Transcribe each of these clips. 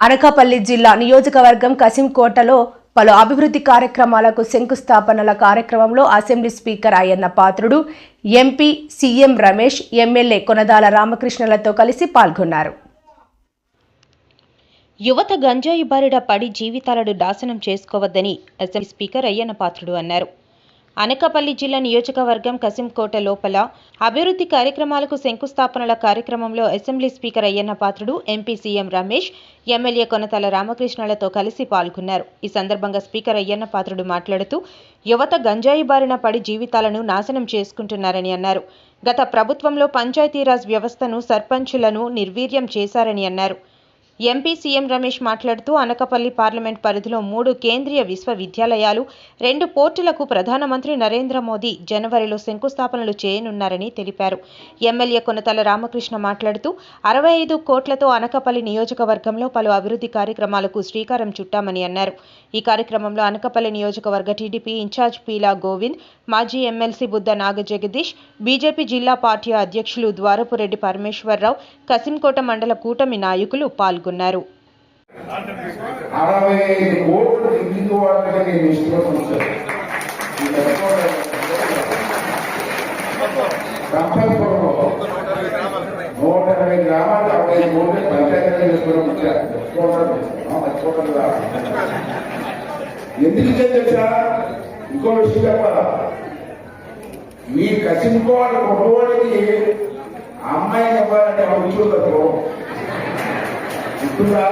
అనకాపల్లి జిల్లా నియోజకవర్గం కసింకోటలో పలు అభివృద్ధి కార్యక్రమాలకు శంకుస్థాపనల కార్యక్రమంలో assembly speaker Ayyanna Patrudu MP CM Ramesh MLA Konadala రామకృష్ణలతో కలిసి పాల్గొన్నారు. యువత గంజాయి బారిడ పడి జీవితాలను నాశనం చేసుకోవద్దని అసెంబ్లీ స్పీకర్ అయ్యన్న పాత్రుడు అన్నారు. అనకాపల్లి జిల్లా నియోజకవర్గం కసింకోట లోపల అభివృద్ధి కార్యక్రమాలకు శంకుస్థాపనల కార్యక్రమంలో assembly speaker Ayyanna Patrudu MP CM Ramesh MLA Konathala రామకృష్ణలతో కలిసి పాల్గొన్నారు. ఈ సందర్భంగా స్పీకర్ అయ్యన్న పాత్రుడు మాట్లాడుతూ యువత గంజాయి బారిన పడి జీవితాలను నాశనం చేసుకుంటున్నారని అన్నారు. గత ప్రభుత్వంలో పంచాయతీరాజ్ వ్యవస్థను సర్పంచులను నిర్వీర్యం చేశారని అన్నారు. ఎంపీ సీఎం రమేష్ మాట్లాడుతూ అనకపల్లి పార్లమెంట్ పరిధిలో మూడు కేంద్రీయ విశ్వవిద్యాలయాలు రెండు పోర్టులకు ప్రధానమంత్రి నరేంద్ర మోదీ జనవరిలో శంకుస్థాపనలు చేయనున్నారని తెలిపారు. ఎమ్మెల్యే కొనతల రామకృష్ణ మాట్లాడుతూ అరవై ఐదు కోట్లతో అనకపల్లి నియోజకవర్గంలో పలు అభివృద్ధి కార్యక్రమాలకు శ్రీకారం చుట్టామని అన్నారు. ఈ కార్యక్రమంలో అనకపల్లి నియోజకవర్గ టీడీపీ ఇన్ఛార్జ్ పీలా గోవింద్ మాజీ ఎమ్మెల్సీ బుద్ధ నాగజగదీష్ బీజేపీ జిల్లా పార్టీ అధ్యక్షులు ద్వారపురెడ్డి పరమేశ్వరరావు కసింకోట మండల కూటమి నాయకులు పాల్గొన్నారు పాల్గొన్నారు నూట గ్రామాలు అరవై ఎందుకు తెలుసా? ఇంకో విషయం చెప్పాలా? మీ కసింకోవాలి కొట్టవాడికి అమ్మాయిని ఇవ్వాలంటే ఉద్యోగం గుర్తుందా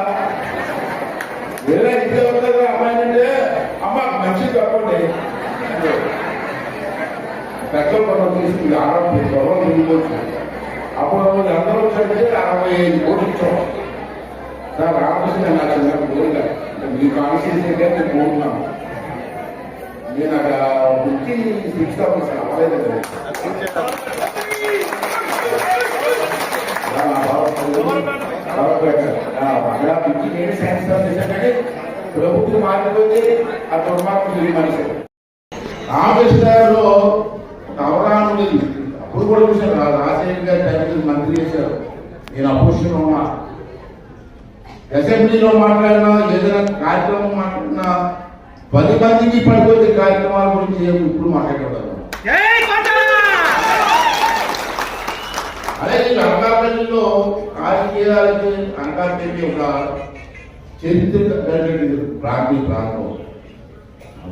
వేరే ఇంట్లో ఉంటుంది అమ్మాయి అంటే? అమ్మ మంచిది తప్పండి పెట్రోల్ మనం తీసుకుంది ఆరోగ్య గొడవ తిరిగిపోతుంది అప్పుడు రోజు అందరూ వచ్చారంటే అరవై ఐదు కోట్లు ఇచ్చాం. సార్ రామకృష్ణ నా చిన్న కోరిక మీ కాన్స్టిట్యూషన్ అయితే నేను కోరుతున్నాను నేను అక్కడ వచ్చి సిక్స్ అవర్స్ అవ్వలేదు. కదా. ప్రభుత్వం మారిపోతే ఆ దుర్మార్గం మనిషి. రామకృష్ణలో ఒక అవగాహన ఉంది. అప్పుడు కూడా చూశాను రాజశేఖర్ గారి టైంకి మంత్రి చేశారు. నేను అపోజిషన్ ఉన్నా. అసెంబ్లీలో మాట్లాడినా ఏదైనా కార్యక్రమం మాట్లాడినా పది మందికి పడిపోతే కార్యక్రమాల గురించి ఇప్పుడు మాట్లాడగలరు అదే ఈ అనకాపల్లిలో రాజకీయాలకి అనకాపల్లి ఒక చరిత్ర కలిగిన ప్రాంతీయ ప్రాంతం.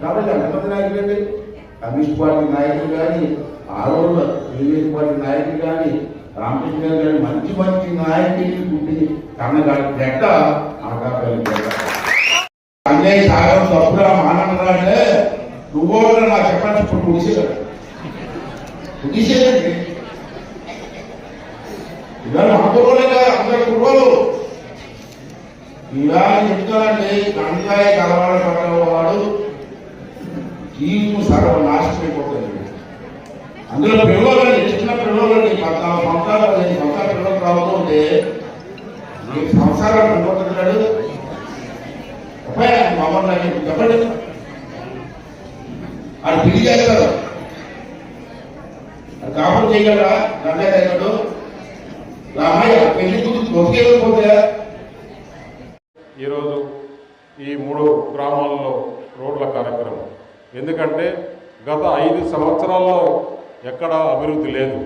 కాబట్టి ఎంతమంది నాయకులండి కమ్యూనిస్ట్ పార్టీ నాయకులు కానీ ఆ రోజుల్లో తెలుగుదేశం పార్టీ నాయకులు కానీ రామకృష్ణ గారు కానీ మంచి మంచి నాయకులు పుట్టి కన్నగాడి గడ్డ అనకాపల్లి గడ్డ అన్నయ్య సాగరం తప్పురా మానరా నువ్వు నా నాకు చెప్పండి ఇప్పుడు ముగిసేదాడు ముగిసేదండి ఇవాళ అందరూనే అందరి కుర్రోలు ఇవాళ చెప్తానండి గంగాయ కలవాడ పడ్డవాడు టీము సర్వనాశనం అయిపోతుంది అందులో పిల్లలండి చిన్న పిల్లలండి పద్నాలుగు సంవత్సరాలు పదిహేను సంవత్సరాల పిల్లలు రావడం ఉంటే నీకు సంసారాలు అనుకుంటున్నాడు మమ్మల్ని చెప్పండి? అది పెళ్ళి చేస్తారు అది కాపురం చేయగలరా ఈరోజు ఈ మూడు గ్రామాల్లో రోడ్ల కార్యక్రమం. ఎందుకంటే గత ఐదు సంవత్సరాల్లో ఎక్కడా అభివృద్ధి లేదు.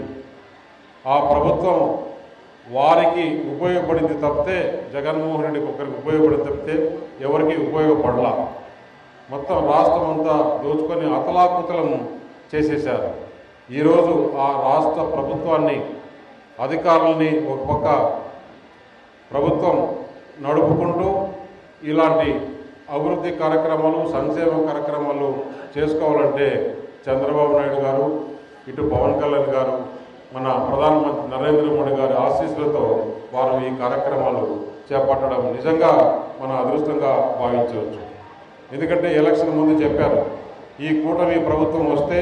ఆ ప్రభుత్వం వారికి ఉపయోగపడింది తప్పితే జగన్మోహన్ రెడ్డికి ఒకరికి ఉపయోగపడింది తప్పితే ఎవరికి ఉపయోగపడలా. మొత్తం రాష్ట్రం అంతా దోచుకొని అతలాకుతలం చేసేశారు. ఈరోజు ఆ రాష్ట్ర ప్రభుత్వాన్ని అధికారులని ఒక పక్క ప్రభుత్వం నడుపుకుంటూ ఇలాంటి అభివృద్ధి కార్యక్రమాలు సంక్షేమ కార్యక్రమాలు చేసుకోవాలంటే చంద్రబాబు నాయుడు గారు ఇటు పవన్ కళ్యాణ్ గారు మన ప్రధానమంత్రి నరేంద్ర మోడీ గారి ఆశీస్సులతో వారు ఈ కార్యక్రమాలు చేపట్టడం నిజంగా మన అదృష్టంగా భావించవచ్చు. ఎందుకంటే ఎలక్షన్ ముందు చెప్పారు ఈ కూటమి ప్రభుత్వం వస్తే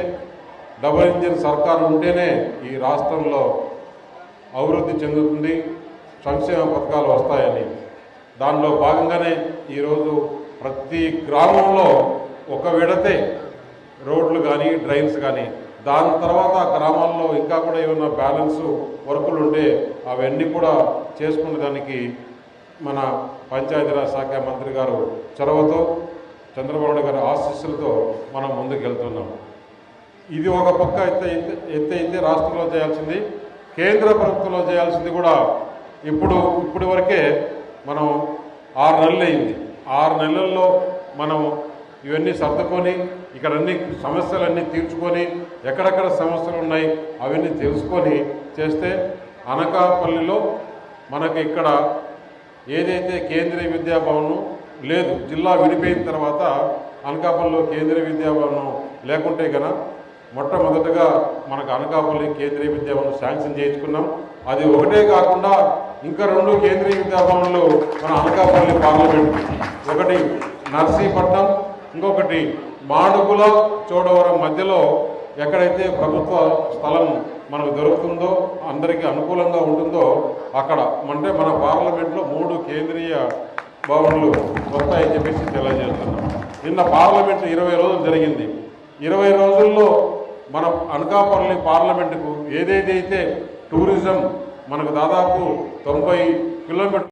డబుల్ ఇంజిన్ సర్కారు ఉంటేనే ఈ రాష్ట్రంలో అభివృద్ధి చెందుతుంది సంక్షేమ పథకాలు వస్తాయని. దానిలో భాగంగానే ఈరోజు ప్రతి గ్రామంలో ఒక విడతే రోడ్లు కానీ డ్రైన్స్ కానీ దాని తర్వాత గ్రామాల్లో ఇంకా కూడా ఏమైనా బ్యాలెన్స్ వర్కులు ఉంటే అవన్నీ కూడా చేసుకునే దానికి మన పంచాయతీరాజ్ శాఖ మంత్రి గారు చొరవతో చంద్రబాబు నాయుడు గారి ఆశీస్సులతో మనం ముందుకెళ్తున్నాం. ఇది ఒక పక్క ఎత్త ఎత్తే అయితే రాష్ట్రంలో చేయాల్సింది కేంద్ర ప్రభుత్వంలో చేయాల్సింది కూడా ఇప్పుడు ఇప్పటి వరకే మనం ఆరు నెలలు అయింది. ఆరు నెలల్లో మనం ఇవన్నీ సర్దుకొని ఇక్కడ అన్ని సమస్యలన్నీ తీర్చుకొని ఎక్కడెక్కడ సమస్యలు ఉన్నాయి అవన్నీ తెలుసుకొని చేస్తే అనకాపల్లిలో మనకి ఇక్కడ ఏదైతే కేంద్రీయ విద్యాభవనం లేదు జిల్లా విడిపోయిన తర్వాత అనకాపల్లిలో కేంద్రీయ విద్యాభవనం లేకుంటే కనుక మొట్టమొదటగా మనకు అనకాపల్లి కేంద్రీయ విద్యాభవనం శాంక్షన్ చేయించుకున్నాం. అది ఒకటే కాకుండా ఇంకా రెండు కేంద్రీయ విద్యాభవన్లు మన అనకాపల్లి పార్లమెంట్. ఒకటి నర్సీపట్నం ఇంకొకటి మాడుగుల చోడవరం మధ్యలో ఎక్కడైతే ప్రభుత్వ స్థలం మనకు దొరుకుతుందో అందరికీ అనుకూలంగా ఉంటుందో అక్కడ. అంటే మన పార్లమెంట్లో మూడు కేంద్రీయ భవన్లు వస్తాయని చెప్పేసి తెలియజేస్తున్నాం. నిన్న పార్లమెంట్ ఇరవై రోజులు జరిగింది. ఇరవై రోజుల్లో మన అనకాపల్లి పార్లమెంటుకు ఏదేదైతే టూరిజం మనకు దాదాపు తొంభై కిలోమీటర్